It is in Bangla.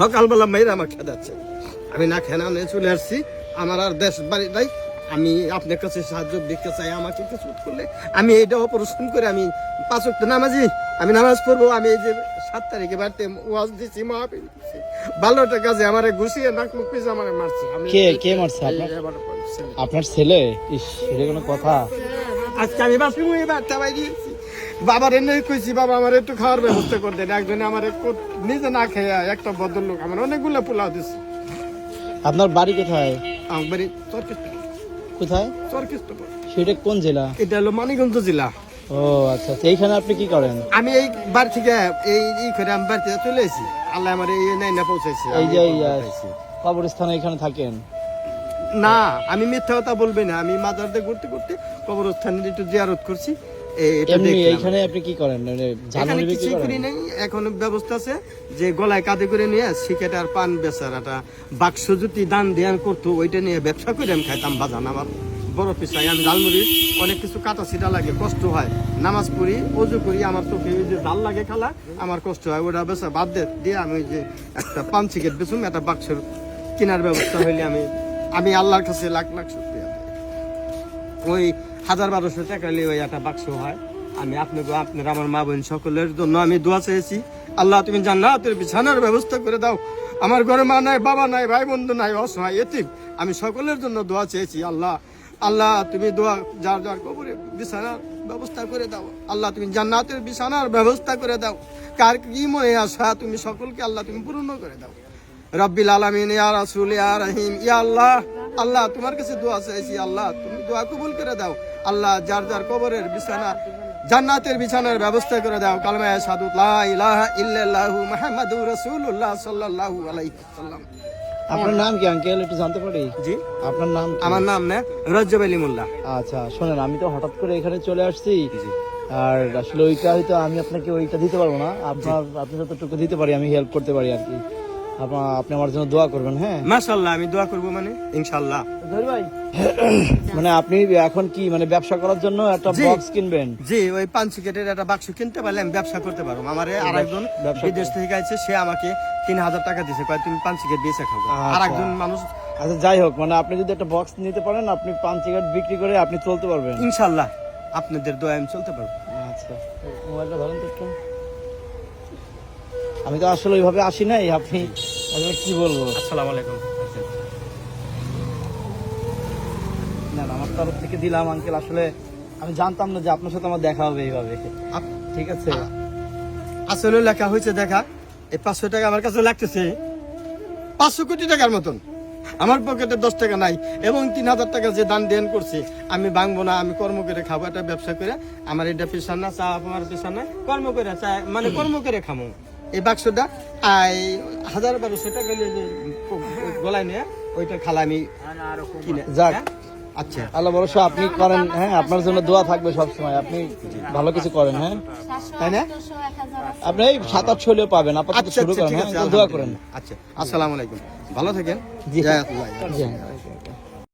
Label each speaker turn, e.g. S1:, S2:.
S1: সকালবেলা মেয়েরা আমার খেদাচ্ছে আমি না খেনা নিয়ে চলে আসছি। আমার আর দেশ বাড়ি নাই। আমি আপনার কাছে সাহায্য দেখতে চাই আমাকে কিছু করলে। আমি এইটা অপারেশন করে আমি পাঁচ ওয়াক্ত নামাজি। আমি নামাজ পড়ব আমি এই যে সাত তারিখে বাড়িতে ওয়াজ দিচ্ছি মাহফিল দিচ্ছি ভালোটা কাজে আমার ঘুষিয়ে নাক মুখ পিছে আমার মারছি।
S2: কে কে মারছে? আপনার
S1: ছেলে।
S2: ইস এটা কোনো কথা?
S1: আজকে আমি বাসি মুই বাচ্চা বাই দিয়েছি। বাবার এনে কইছি বাবা আমার একটু খাওয়ার ব্যবস্থা করে দেন। একজনে আমার নিজে না খেয়ে একটা ভদ্রলোক আমার অনেকগুলো পোলাও দিচ্ছে
S2: আপনার বাড়ি কোথায়?
S1: আমার বাড়ি চরকিস্ত
S2: কোথায়?
S1: চরকিস্ত
S2: সেটা কোন জেলা?
S1: এটা হলো মানিকগঞ্জ জেলা।
S2: ও আচ্ছা আচ্ছা এইখানে আপনি কি করেন?
S1: আমি এই বাড়ি থেকে এই ই করে আমি বাড়ি থেকে চলে এসেছি। আল্লাহ আমার এই নাই না পৌঁছাইছে
S2: এই যে এই, কবরস্থানে এখানে থাকেন?
S1: না আমি মিথ্যা কথা বলবি না। আমি মাজার দিয়ে ঘুরতে ঘুরতে কবরস্থানে একটু জিয়ারত করছি। এই-
S2: এমনি এইখানে আপনি কি করেন? মানে ঝালমুড়ি বিক্রি
S1: কিছুই করি
S2: করেন?
S1: নাই এখন ব্যবস্থা আছে যে গলায় কাঁধে করে নিয়ে সিকেট আর পান বেচার বাক্স যদি দান ধ্যান করতো ওইটা নিয়ে ব্যবসা করে আমি খাইতাম বাজান আমার। বড় পিসাই আমি ঝালমুড়ি অনেক কিছু কাটা ছিটা লাগে কষ্ট হয়। নামাজ পড়ি অজু করি আমার চোখে ওই যে জাল লাগে খালা আমার কষ্ট হয় ওটা বেচা বাদ দে দিয়ে আমি ওই যে একটা পান সিকেট বেচুম একটা বাক্সের কেনার ব্যবস্থা হইলে আমি আমি আল্লাহর কাছে লাখ লাখ। ওই হাজার বারোশো টাকা নিয়ে ওই একটা বাক্স হয়। আমি আপনাকে, আপনার আমার মা বোন সকলের জন্য আমি দোয়া চেয়েছি। আল্লাহ, তুমি জান্নাতের বিছানার ব্যবস্থা করে দাও। আমার ঘরে মা নাই, বাবা নাই, ভাই বন্ধু নাই, অসহায়, এতিম। আমি সকলের জন্য দোয়া চেয়েছি, আল্লাহ। আল্লাহ, তুমি দোয়া, যার যার কবরে বিছানার ব্যবস্থা করে দাও। আল্লাহ, তুমি জান্নাতের বিছানার ব্যবস্থা করে দাও। কার কি মনে আশা, তুমি সকলকে আল্লাহ, তুমি পূর্ণ করে দাও। রব্বিল আলামিন, ইয়া রাসূল, ইয়া রহিম, ইয়া আল্লাহ। আল্লাহ তোমার কাছে দোয়া চাইছি আল্লাহ তুমি দোয়া কবুল করে দাও। আল্লাহ যার যার কবরের বিছানা জান্নাতের বিছানার ব্যবস্থা করে দাও। কালমা সাদু ইলাহা ইল্লাল্লাহু মুহাম্মাদুর রাসূলুল্লাহ সাল্লাল্লাহু আলাইহি ওয়াসাল্লাম।
S2: আপনার নাম কি আঙ্কেল একটু জানতে পারি?
S1: জি।
S2: আপনার নাম
S1: আমার নাম না রজ্জব আলী মোল্লা।
S2: আচ্ছা শোনেন আমি তো হঠাৎ করে এখানে চলে আসছি। আর আসলে ওইটা হয়তো আমি আপনাকে ওইটা দিতে পারব না। আপনার আপনি যতটুকু দিতে পারি আমি হেল্প করতে পারি আর কি। আপনি আমার জন্য দোয়া করবেন হ্যাঁ?
S1: মাশাআল্লাহ আমি দোয়া করব মানে ইনশাআল্লাহ।
S2: মানে আপনি এখন কি মানে ব্যবসা করার জন্য একটা বক্স কিনবেন?
S1: জি ওই পাঁচ সিকেটের একটা বাক্স কিনতে পারলে আমি ব্যবসা করতে পারব। আমার আরেকজন বিদেশ থেকে আছে সে আমাকে তিন হাজার টাকা দিয়েছে কয় তুমি পাঁচ সিকেট বেঁচে খাব
S2: আচ্ছা।
S1: আর একজন মানুষ
S2: আচ্ছা যাই হোক মানে আপনি যদি একটা বক্স নিতে পারেন আপনি পান সিগারেট বিক্রি করে আপনি চলতে পারবেন।
S1: ইনশাল্লাহ আপনাদের দোয়া আমি চলতে পারব।
S2: আচ্ছা। মোবাইলটা ধরেন তো আমি তো আসলে ওইভাবে আসি নাই আপনি কি বলব?
S1: আসসালামু আলাইকুম।
S2: না আমার তরফ থেকে দিলাম আঙ্কেল। আসলে আমি জানতাম না যে আপনার সাথে আমার দেখা হবে এইভাবে। ঠিক আছে?
S1: আসলে লেখা হয়েছে দেখা এই পাঁচশো টাকা আমার কাছে লাগতেছে। পাঁচশো কোটি টাকার মতন। আমার পকেটে দশ টাকা নাই এবং তিন হাজার টাকা যে দান দেন করছে আমি ভাঙবো না আমি কর্ম করে খাব একটা ব্যবসা করে। আমার এটা পেশা না চা আমার পেশা না কর্ম করে চা মানে কর্ম করে খামো। এই বাক্সটা আই হাজার বারোশো টাকা গলায় নিয়ে ওইটা খালা আমি কিনে।
S2: যাক।
S1: হ্যাঁ? আচ্ছা
S2: আল্লাহ ভরসা আপনি করেন হ্যাঁ আপনার জন্য দোয়া থাকবে সব সময় আপনি ভালো কিছু করেন হ্যাঁ।
S1: তাই না?
S2: আপনি এই সাত আটশো হলেও পাবেন আপাতত
S1: আচ্ছা
S2: শুরু
S1: আচ্ছা
S2: করেন হ্যাঁ দোয়া করেন।
S1: আচ্ছা আসসালামু আলাইকুম। ভালো থাকেন।
S2: জি। জি।